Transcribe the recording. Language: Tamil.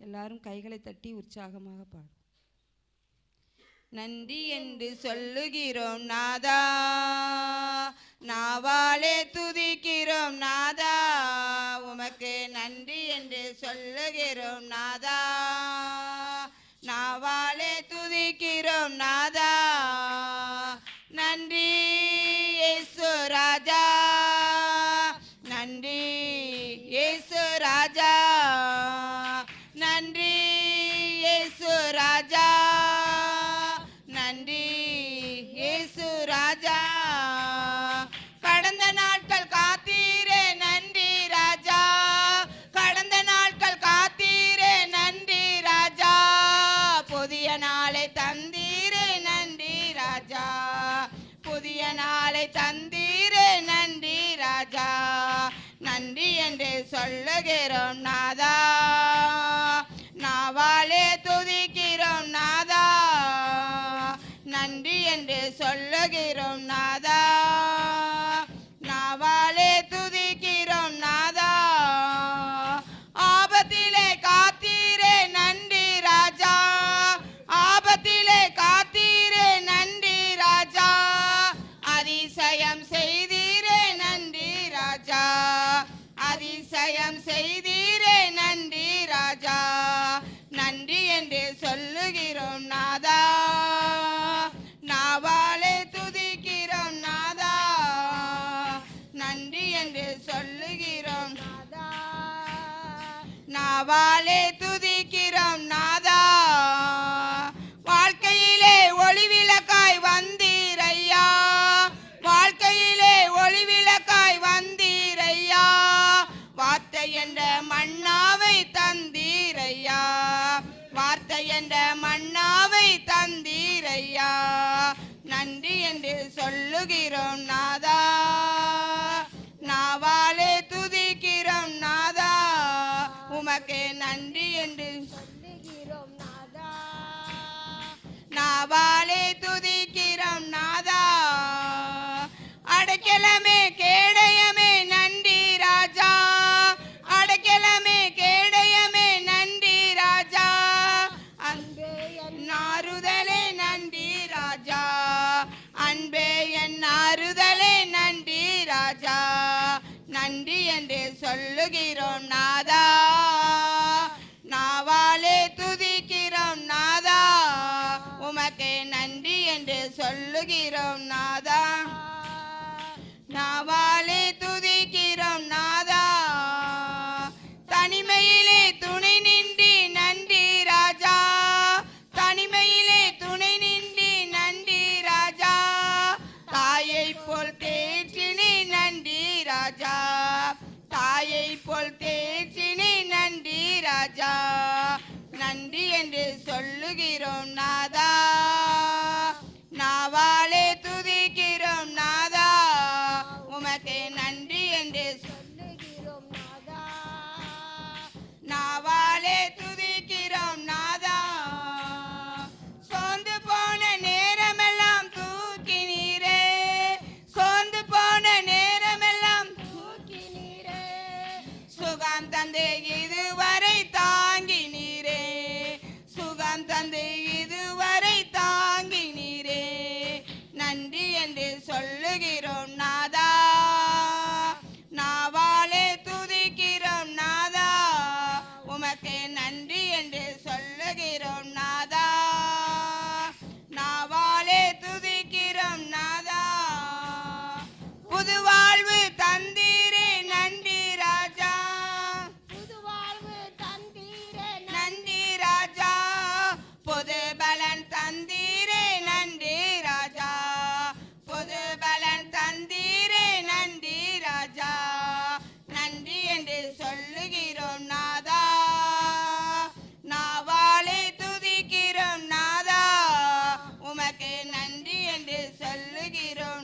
எல்லாரும் கைகளை தட்டி உற்சாகமாக பாடும் நன்றி என்று சொல்லுகிறோம் நாதா நாவாலே துதிக்கிறோம் நாதா உமக்கு நன்றி என்று சொல்லுகிறோம் நாதா நாவாலே துதிக்கிறோம் நாதா நன்றி ஏசு ராஜா ராஜா. நன்றி இயேசு ராஜா. கடந்த நாட்கள் காத்தீரே நன்றி ராஜா. கடந்த நாட்கள் காத்தீரே நன்றி ராஜா. புதிய நாளை தந்தீரே நன்றி ராஜா. புதிய நாளை தந்தீரே நன்றி ராஜா. நன்றி என்று சொல்லுகிறோம் நாதா. சொல்லுகிறோம் நாதா. நாவாலே துதிக்கிறோம் நாதா. ஆபத்திலே காத்தீரே நன்றி ராஜா. ஆபத்திலே காத்தீரே நன்றி ராஜா. அதிசயம் செய்தீரே நன்றி ராஜா. அதிசயம் செய்தீரே நன்றி ராஜா. நன்றி என்று சொல்லுகிறோம் நாதா. நாவாலே துதிக்கிறோம் நாதா. வாழ்க்கையிலே ஒளிவிளக்காய் வந்தீரையா. வாழ்க்கையிலே ஒளிவிளக்காய் வந்தீரையா. வார்த்தை என்ற மண்ணாவை தந்தீரையா. வார்த்தை என்ற மண்ணாவை தந்தீரையா. நன்றி என்று சொல்லுகிறோம் நாதா. நாவாலே துதிக்கிறோம் நாதா. அடைக்கலமே கேடயமே நன்றி ராஜா. அடைக்கலமே கேடயமே நன்றி ராஜா. அன்பே என் ஆறுதலே நன்றி ராஜா. அன்பே என் ஆறுதலே நன்றி ராஜா. நன்றி என்று சொல்லுகிறோம் நாதா. சொல்லுகிறோம் நாதா. நாவாலே துதிக்கிறோம் நாதா. தனிமையிலே துணை நின்றி நன்றி ராஜா. தனிமையிலே துணை நின்றி நன்றி ராஜா. தாயை போல் தேற்றினி நன்றி ராஜா. தாயை போல் தேற்றினி நன்றி ராஜா. நன்றி என்று சொல்லுகிறோம் நாதா. நாவாலே துதிக்கிறோம் நாதா. உமக்கு நன்றி என்று சொல்லுகிறோம் நாதா. நாவாலே துதிக்கிறோம் நாதா. சோர்ந்து போன நேரமெல்லாம் தூக்கி நீரே சோர்ந்து போன நேரமெல்லாம் தூக்கி நீரே சுகம் தந்து இது இது சொல்லுகிறோம்